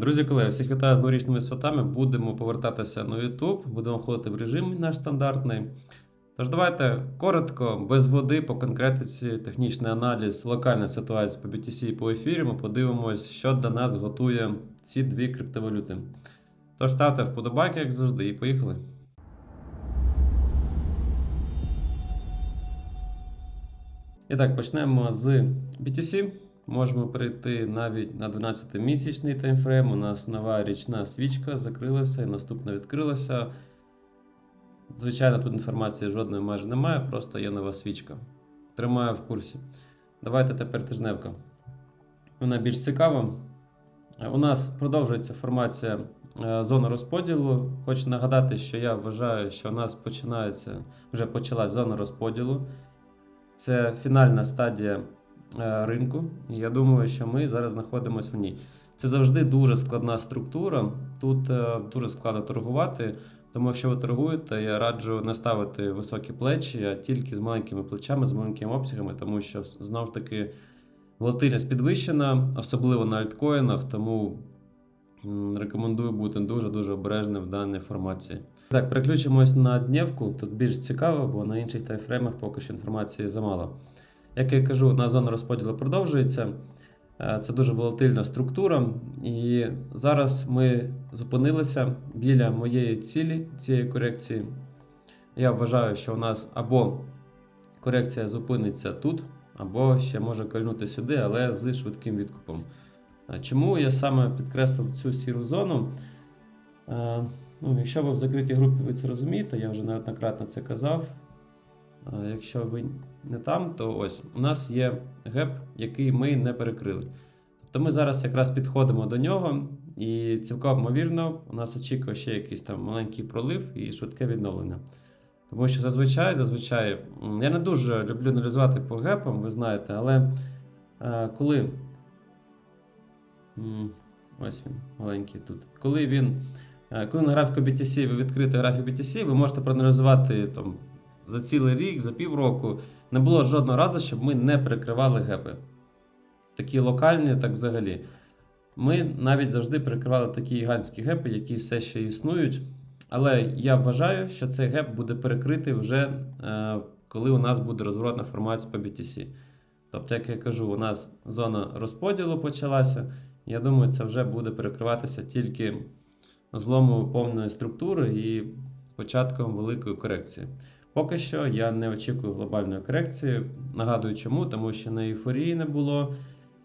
Друзі, колеги, всіх вітаю з новорічними святами. Будемо повертатися на YouTube, будемо входити в режим наш стандартний. Тож давайте коротко, без води, по конкретиці, технічний аналіз, локальна ситуація по BTC і по ефірі. Ми подивимось, що для нас готує ці дві криптовалюти. Тож ставте вподобайки, як завжди, і поїхали. І так, почнемо з BTC. Можемо перейти навіть на 12-місячний таймфрейм. У нас нова річна свічка закрилася і наступна відкрилася. Звичайно, тут інформації жодної майже немає, просто є нова свічка. Тримаю в курсі. Давайте тепер тижневка. Вона більш цікава. У нас продовжується формація е, зони розподілу. Хочу нагадати, що я вважаю, що у нас починається, вже почалась зона розподілу. Це фінальна стадія ринку. І я думаю, що ми зараз знаходимося в ній. Це завжди дуже складна структура. Тут е, дуже складно торгувати. Тому якщо ви торгуєте, я раджу не ставити високі плечі, а тільки з маленькими плечами, з маленькими обсягами, тому що знову ж таки волатильність підвищена, особливо на альткоїнах, тому рекомендую бути дуже-дуже обережним в даній формації. Так, переключимось на днівку. Тут більш цікаво, бо на інших тайфреймах поки що інформації замало. Як я кажу, на зона розподілу продовжується. Е, Це дуже волатильна структура, і зараз ми зупинилися біля моєї цілі цієї корекції. Я вважаю, що у нас або корекція зупиниться тут, або ще може кольнути сюди, але з швидким відкупом. Е, Чому я саме підкреслив цю сіру зону? Е, Ну, якщо ви в закритій групі ви це розумієте, я вже неоднократно це казав. Якщо ви не там, то ось у нас є геп, який ми не перекрили. Тобто ми зараз якраз підходимо до нього, і цілком ймовірно, у нас очікує ще якийсь там маленький пролив і швидке відновлення. Тому що зазвичай, зазвичай, я не дуже люблю аналізувати по гепам, ви знаєте, але е, коли. Ось він, маленький тут. Коли він. е, Коли на графіку BTC ви відкрите графік BTC, ви можете проаналізувати там, за цілий рік, за півроку. Не було жодного разу, щоб ми не перекривали гепи. Такі локальні, так взагалі. Ми навіть завжди перекривали такі гігантські гепи, які все ще існують. Але я вважаю, що цей геп буде перекритий вже е, коли у нас буде розворотна формація по BTC. Тобто, як я кажу, у нас зона розподілу почалася. Я думаю, це вже буде перекриватися тільки злому повної структури і початком великої корекції. Поки що я не очікую глобальної корекції. Нагадую, чому, тому що ні ейфорії не було,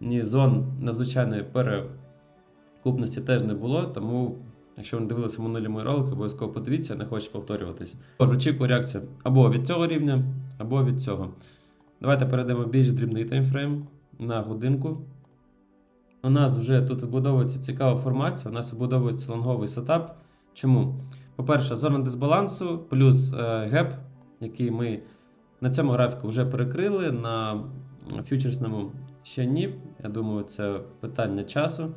ні зон надзвичайної перекупності теж не було. Тому, якщо ви не дивилися минулі мої ролики, обов'язково подивіться, не хочу повторюватись. Тож очікую реакцію або від цього рівня, або від цього. Давайте перейдемо більш дрібний таймфрейм на годинку. У нас вже тут вибудовується цікава формація, у нас вибудовується лонговий сетап. Чому? По-перше, зона дисбалансу плюс е, геп, який ми на цьому графіку вже перекрили, на фьючерсному ще ні. Я думаю, це питання часу.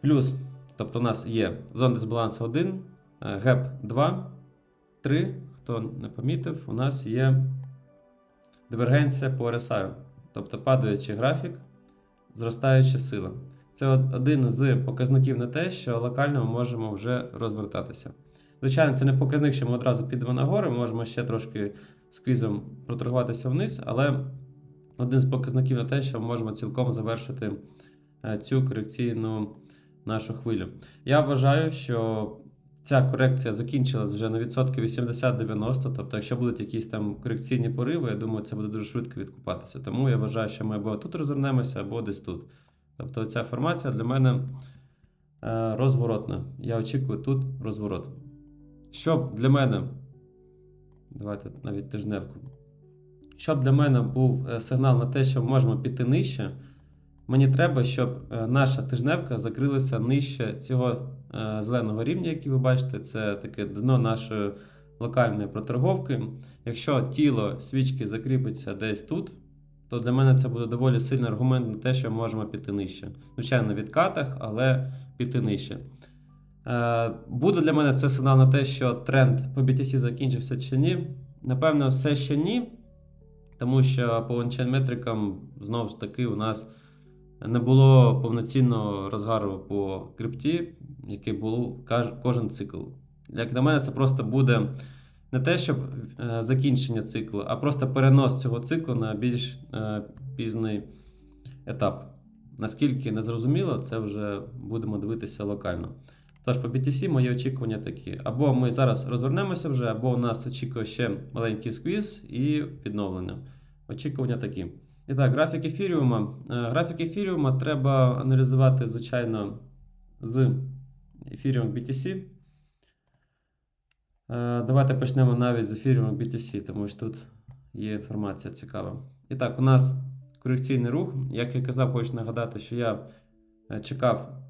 Плюс, тобто у нас є зона дисбалансу 1, е, геп 2, 3. Хто не помітив, у нас є дивергенція по RSI, тобто падаючий графік, зростаюча сила. Це один з показників на те, що локально ми можемо вже розвертатися. Звичайно, це не показник, що ми одразу підемо нагору, ми можемо ще трошки сквізом проторгуватися вниз, але один з показників на те, що ми можемо цілком завершити е, цю корекційну нашу хвилю. Я вважаю, що ця корекція закінчилась вже на відсотки 80-90, тобто, якщо будуть якісь там корекційні пориви, я думаю, це буде дуже швидко відкупатися. Тому я вважаю, що ми або тут розвернемося, або десь тут. Тобто ця формація для мене е, розворотна. Я очікую тут розворот. Щоб для мене, давайте навіть тижневку. Щоб для мене був е, сигнал на те, що можемо піти нижче, мені треба, щоб е, наша тижневка закрилася нижче цього е, зеленого рівня, який ви бачите, це таке дно нашої локальної проторговки. Якщо тіло свічки закріпиться десь тут, то для мене це буде доволі сильний аргумент на те, що можемо піти нижче. Звичайно, на відкатах, але піти нижче. Е, Буде для мене це сигнал на те, що тренд по BTC закінчився чи ні. Напевно, все ще ні. Тому що по ончайн метрикам знову ж таки у нас не було повноцінного розгару по крипті, який був кожен цикл. Як на мене, це просто буде не те, щоб е, закінчення циклу, а просто перенос цього циклу на більш е, пізний етап. Наскільки незрозуміло, це вже будемо дивитися локально. Тож по BTC мої очікування такі: або ми зараз розвернемося вже, або у нас очікує ще маленький сквіз і відновлення. Очікування такі. І так, графік ефіріума. Е, Графік ефіріума треба аналізувати, звичайно, з ефіріум BTC. Е, Давайте почнемо навіть з ефіріум BTC, тому що тут є інформація цікава. І так, у нас корекційний рух. Як я казав, хочу нагадати, що я е, чекав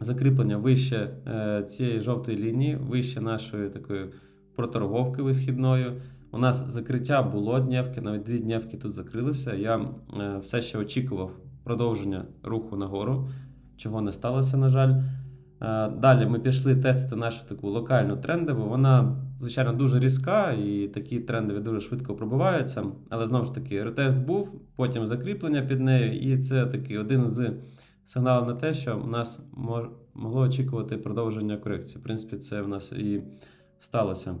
закріплення вище е, цієї жовтої лінії, вище нашої такої проторговки висхідної. У нас закриття було днявки, навіть дві днявки тут закрилися. Я е, все ще очікував продовження руху нагору, чого не сталося, на жаль. Е, Далі ми пішли тестити нашу таку локальну трендову. Вона, звичайно, дуже різка, і такі трендові дуже швидко пробиваються. Але знову ж таки, ретест був, потім закріплення під нею, і це такий один з сигналів на те, що у нас могло очікувати продовження корекції. В принципі, це в нас і сталося.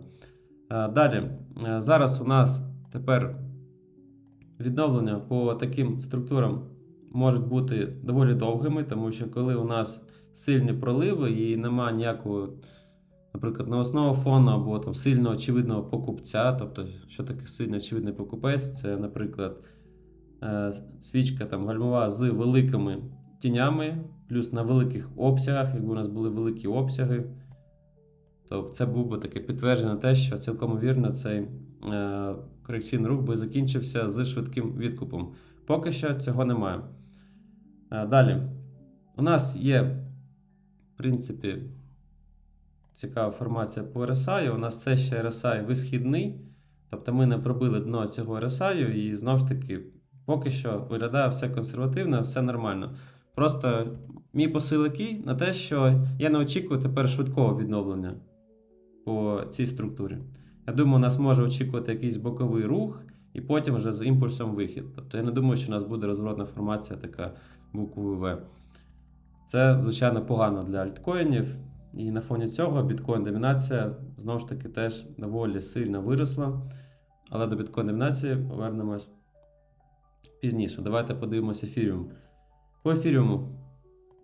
Е, Далі, Е, зараз у нас тепер відновлення по таким структурам можуть бути доволі довгими, тому що коли у нас сильні проливи і немає ніякого, наприклад, новосного фону або там сильно очевидного покупця, тобто, що таке сильно очевидний покупець, це, наприклад, е, свічка там гальмова з великими тінями, плюс на великих обсягах, якби у нас були великі обсяги. То це був би таке підтвердження те, що цілком вірно цей е, корекційний рух би закінчився з швидким відкупом. Поки що цього немає. Е, далі. У нас є, в принципі, цікава формація по RSI. У нас все ще RSI висхідний. Тобто ми не пробили дно цього RSI, і знову ж таки, поки що виглядає все консервативно, все нормально. Просто мій посил який на те, що я не очікую тепер швидкого відновлення по цій структурі. Я думаю, нас може очікувати якийсь боковий рух, і потім вже з імпульсом вихід. Тобто я не думаю, що у нас буде розворотна формація така буквою В. Це, звичайно, погано для альткоїнів. І на фоні цього біткоін домінація знову ж таки теж доволі сильно виросла. Але до біткоін домінації повернемось пізніше. Давайте подивимося ефіріум. По ефіріуму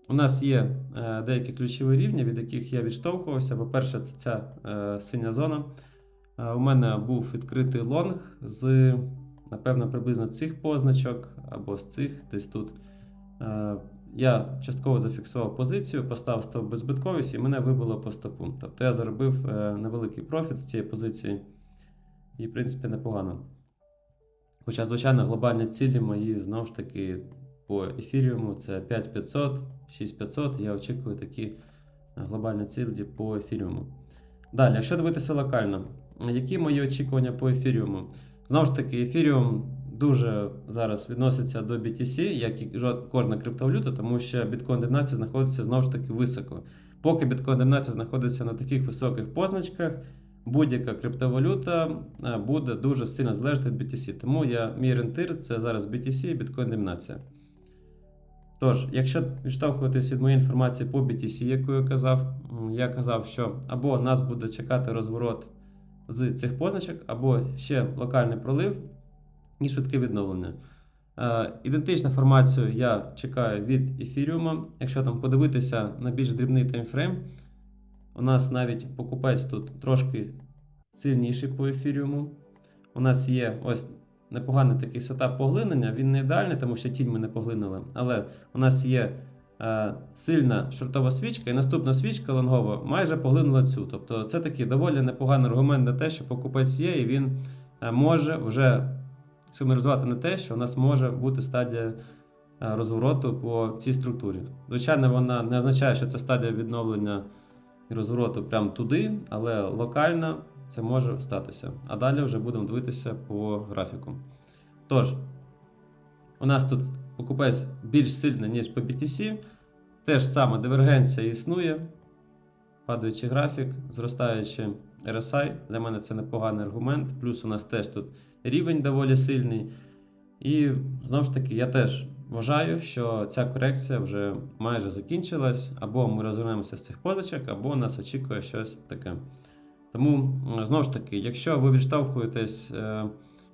у нас є е, деякі ключові рівні, від яких я відштовхувався. По-перше, це ця е, синя зона. Е, у мене був відкритий лонг з, напевно, приблизно цих позначок або з цих десь тут. Я частково зафіксував позицію, поставив стоп беззбитковість і мене вибило по стопу. Тобто я заробив невеликий профіт з цієї позиції, і, в принципі, непогано. Хоча, звичайно, глобальні цілі мої знову ж таки по ефіріуму це 5500, 6500. Я очікую такі е, глобальні цілі по ефіріуму. Далі, якщо дивитися локально, які мої очікування по ефіріуму? Знову ж таки, ефіріум дуже зараз відноситься до BTC, як і кожна криптовалюта, тому що Bitcoin 19 знаходиться знову ж таки високо. Поки Bitcoin 19 знаходиться на таких високих позначках, будь-яка криптовалюта е, буде дуже сильно залежати від BTC. Тому я, мій орієнтир це зараз BTC і Bitcoin домінація. Тож, якщо відштовхуватись від моєї інформації по BTC, яку я казав, я казав, що або нас буде чекати розворот з цих позначок, або ще локальний пролив і швидке відновлення. Е, ідентичну формацію я чекаю від ефіріума. Якщо там подивитися на більш дрібний таймфрейм, у нас навіть покупець тут трошки сильніший по ефіріуму. У нас є ось непоганий такий сетап поглинення. Він не ідеальний, тому що тінь ми не поглинили. Але у нас є е, сильна шортова свічка, і наступна свічка лонгова майже поглинула цю. Тобто це такий доволі непоганий аргумент на те, що покупець є, і він е, може вже сигналізувати на те, що у нас може бути стадія е, розвороту по цій структурі. Звичайно, вона не означає, що це стадія відновлення і розвороту прямо туди, але локально це може статися. А далі вже будемо дивитися по графіку. Тож, у нас тут покупець більш сильний, ніж по BTC. Теж саме дивергенція існує. Падаючий графік, зростаючи RSI. Для мене це непоганий аргумент. Плюс у нас теж тут рівень доволі сильний. І знову ж таки, я теж вважаю, що ця корекція вже майже закінчилась, або ми розвернемося з цих позичок, або нас очікує щось таке. Тому, знову ж таки, якщо ви відштовхуєтесь е,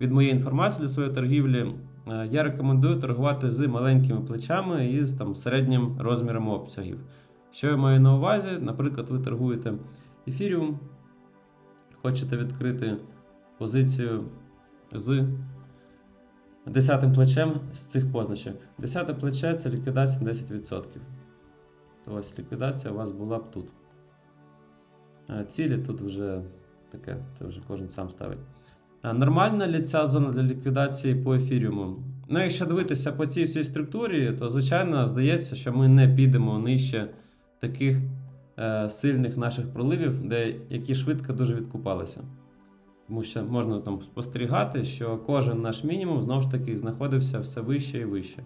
від моєї інформації для своєї торгівлі, е, я рекомендую торгувати з маленькими плечами і з там, середнім розміром обсягів. Що я маю на увазі? Наприклад, ви торгуєте ефіріум, хочете відкрити позицію з десятим плечем з цих позначок. Десяте плече це ліквідація 10%. То ось ліквідація у вас була б тут. А Цілі тут вже таке, це вже кожен сам ставить. Нормальна ли ця зона для ліквідації по ефіріуму? Ну, якщо дивитися по цій всій структурі, то звичайно здається, що ми не підемо нижче таких е, сильних наших проливів, де, які швидко дуже відкупалися. Тому що можна там спостерігати, що кожен наш мінімум знову ж таки знаходився все вище і вище.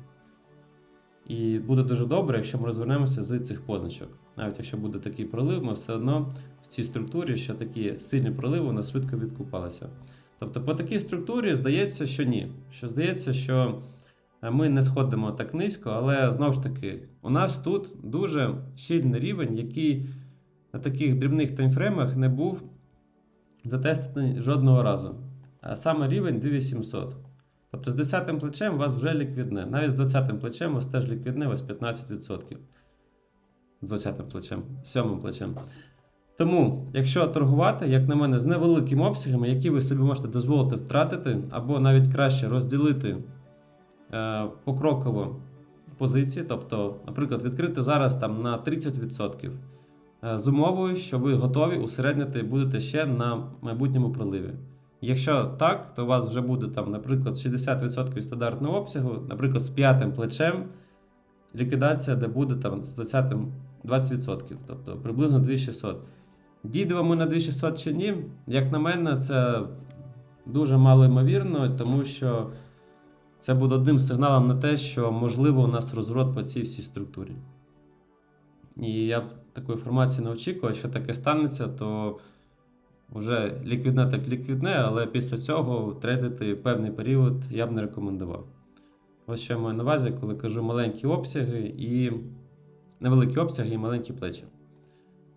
І буде дуже добре, якщо ми розвернемося з цих позначок. Навіть якщо буде такий пролив, ми все одно в цій структурі, що такі сильні проливи у нас швидко відкупалися. Тобто, по такій структурі здається, що ні. Що здається, що е, ми не сходимо так низько, але знову ж таки, у нас тут дуже щільний рівень, який на таких дрібних таймфреймах не був затестений жодного разу. А саме рівень 2800. Тобто з 10 плечем вас вже ліквідне. Навіть з 20 плечем вас теж ліквідне, вас 15%. 20 плечем, 7 плечем. Тому, якщо торгувати, як на мене, з невеликими обсягами, які ви собі можете дозволити втратити, або навіть краще розділити е, покроково позиції, тобто, наприклад, відкрити зараз там на 30%. Е, з умовою, що ви готові усереднити будете ще на майбутньому проливі. Якщо так, то у вас вже буде там, наприклад, 60% від стандартного обсягу, наприклад, з п'ятим плечем ліквідація, де буде там з 20 20%, тобто приблизно 2600. Ми на 2600 чи ні, як на мене, це дуже мало ймовірно, тому що це буде одним сигналом на те, що можливо у нас розворот по цій всій структурі. І я б такої інформації не очікував, що таке станеться, то вже ліквідне так ліквідне, але після цього трейдити певний період я б не рекомендував. Ось що я маю на увазі, коли кажу маленькі обсяги і невеликі обсяги і маленькі плечі.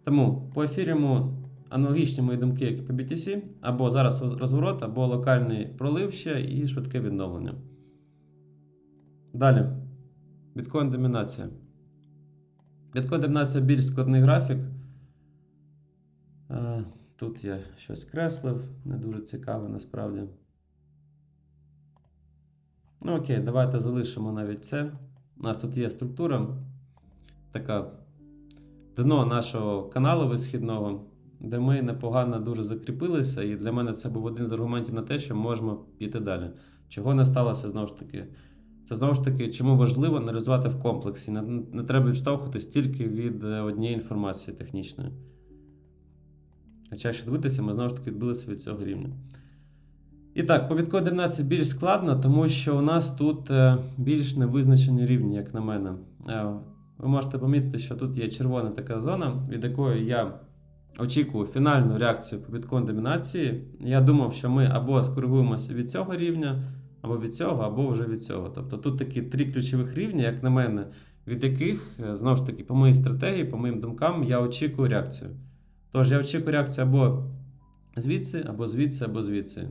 Тому по ефіріуму аналогічні мої думки, як і по BTC, або зараз розворот, або локальний пролив ще і швидке відновлення. Далі. Біткоін домінація. Біткоін домінація більш складний графік. Е, Тут я щось креслив, не дуже цікаве насправді. Ну, окей, давайте залишимо навіть це. У нас тут є структура, така дно нашого каналу висхідного, де ми непогано дуже закріпилися, і для мене це був один з аргументів на те, що можемо піти далі. Чого не сталося знову ж таки? Це знову ж таки, чому важливо аналізувати в комплексі. Не, не треба відштовхуватись тільки від е, однієї інформації технічної. Хоча, якщо дивитися, ми знову ж таки відбилися від цього рівня. І так, по біткоін 19 більш складно, тому що у нас тут е, більш невизначені рівні, як на мене. Е, Ви можете помітити, що тут є червона така зона, від якої я очікую фінальну реакцію по біткоін домінації. Я думав, що ми або скоригуємося від цього рівня, або від цього, або вже від цього. Тобто тут такі три ключових рівні, як на мене, від яких, е, знову ж таки, по моїй стратегії, по моїм думкам, я очікую реакцію. Тож я очікую реакцію або звідси, або звідси, або звідси.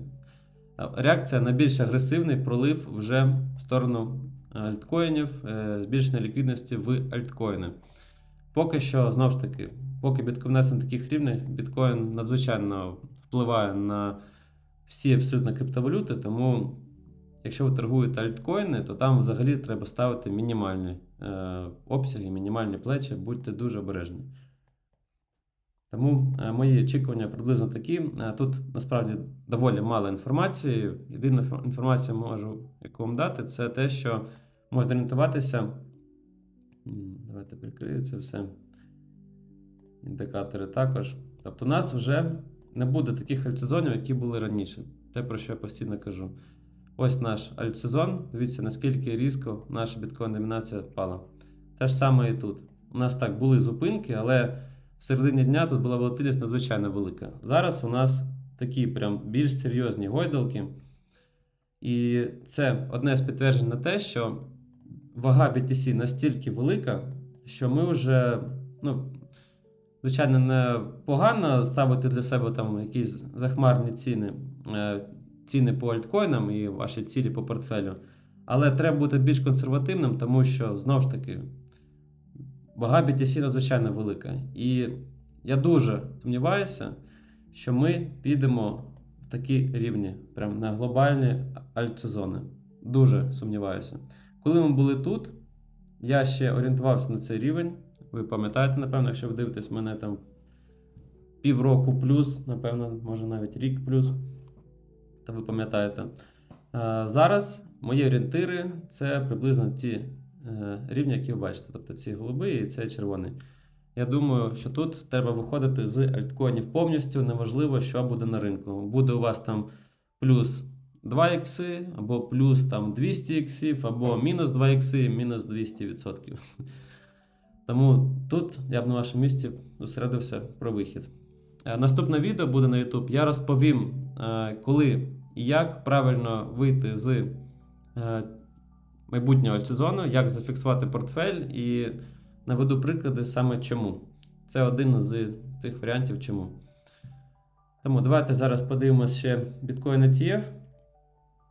Реакція на більш агресивний пролив вже в сторону альткоїнів, е, збільшення ліквідності в альткоїни. Поки що, знову ж таки, поки біткоін на таких рівнях, біткоін надзвичайно впливає на всі абсолютно криптовалюти, тому якщо ви торгуєте альткоїни, то там взагалі треба ставити мінімальні е, обсяги, мінімальні плечі, будьте дуже обережні. Тому е, мої очікування приблизно такі. Е, Тут насправді доволі мало інформації. Єдина інфо- інформація можу яку вам дати, це те, що можна орієнтуватися. Давайте прикрию це все. Індикатори також. Тобто, у нас вже не буде таких альтсезонів, які були раніше. Те, про що я постійно кажу. Ось наш альтсезон. Дивіться, наскільки різко наша біткоін-домінація впала. Те ж саме і тут. У нас так були зупинки, але в середині дня тут була волатильність надзвичайно велика. Зараз у нас такі прям більш серйозні гойдалки. І це одне з підтверджень на те, що вага BTC настільки велика, що ми вже, ну, звичайно, не погано ставити для себе там якісь захмарні ціни, е, ціни по альткоїнам і ваші цілі по портфелю. Але треба бути більш консервативним, тому що знову ж таки вага BTC надзвичайно велика. І я дуже сумніваюся, що ми підемо в такі рівні, прям на глобальні альтсезони. Дуже сумніваюся. Коли ми були тут, я ще орієнтувався на цей рівень. Ви пам'ятаєте, напевно, якщо ви дивитесь мене там півроку плюс, напевно, може навіть рік плюс, то ви пам'ятаєте. Е, Зараз мої орієнтири це приблизно ті е, рівні, які ви бачите. Тобто ці голуби і цей червоний. Я думаю, що тут треба виходити з альткоїнів повністю. Неважливо, що буде на ринку. Буде у вас там плюс 2 ікси, або плюс там 200 іксів, або мінус 2 ікси, мінус 200%. Тому тут я б на вашому місці зосередився про вихід. Е, Наступне відео буде на YouTube. Я розповім, е, коли і як правильно вийти з е, майбутнього сезону, як зафіксувати портфель і наведу приклади саме чому. Це один з тих варіантів чому. Тому давайте зараз подивимося ще Bitcoin ETF.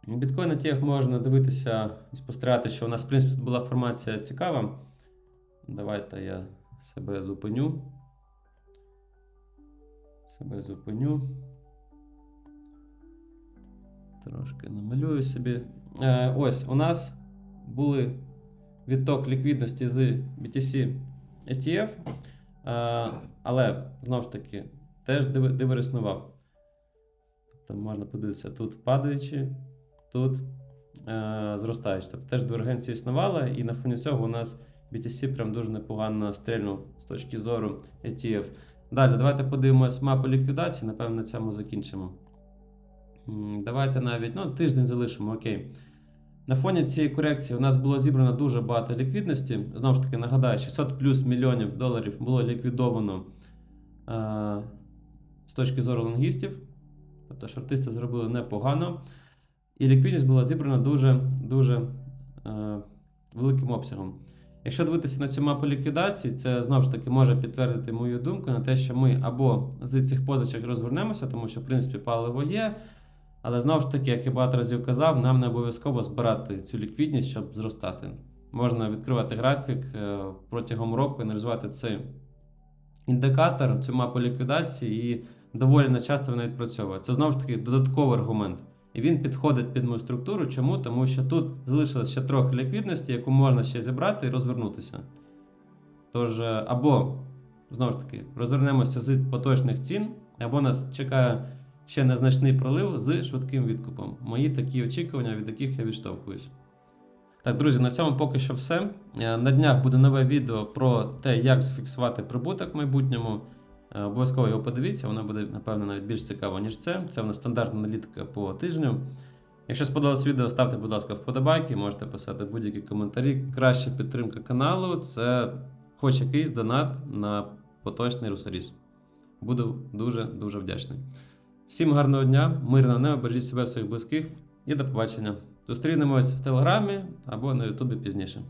Bitcoin ETF можна дивитися і спостерігати, що у нас, в принципі, була формація цікава. Давайте я себе зупиню. Себе зупиню. Трошки намалюю собі. Е, ось у нас були відток ліквідності з BTC ETF, е, але знову ж таки теж диверсифікував. Тобто можна подивитися тут падаючи, тут е, зростаючи. Тобто теж дивергенція існувала, і на фоні цього у нас BTC прям дуже непогано стрільнув з точки зору ETF. Далі, давайте подивимось мапу ліквідації, напевно, на цьому закінчимо. Давайте навіть ну, тиждень залишимо, окей. На фоні цієї корекції у нас було зібрано дуже багато ліквідності. Знову ж таки, нагадаю, 600 плюс мільйонів доларів було ліквідовано е, з точки зору лонгістів. Тобто шортисти зробили непогано. І ліквідність була зібрана дуже дуже е, великим обсягом. Якщо дивитися на цю мапу ліквідації, це знову ж таки може підтвердити мою думку на те, що ми або з цих позичок розвернемося, тому що, в принципі, паливо є. Але знову ж таки, як я багато разів казав, нам не обов'язково збирати цю ліквідність, щоб зростати. Можна відкривати графік е, протягом року, аналізувати цей індикатор, цю мапу ліквідації, і доволі нечасто вона відпрацьовує. Це знову ж таки додатковий аргумент. І він підходить під мою структуру. Чому? Тому що тут залишилось ще трохи ліквідності, яку можна ще зібрати і розвернутися. Тож, е, або, знову ж таки, розвернемося з поточних цін, або нас чекає ще незначний пролив з швидким відкупом. Мої такі очікування, від яких я відштовхуюсь. Так, друзі, на цьому поки що все. Е, На днях буде нове відео про те, як зафіксувати прибуток в майбутньому. Е, Обов'язково його подивіться, воно буде, напевно, навіть більш цікаво, ніж це. Це в нас стандартна аналітика по тижню. Якщо сподобалось відео, ставте, будь ласка, вподобайки, можете писати будь-які коментарі. Краща підтримка каналу це хоч якийсь донат на поточний русоріс. Буду дуже-дуже вдячний. Всім гарного дня, мирного неба, бережіть себе своїх близьких і до побачення. Зустрінемось в Телеграмі або на Ютубі пізніше.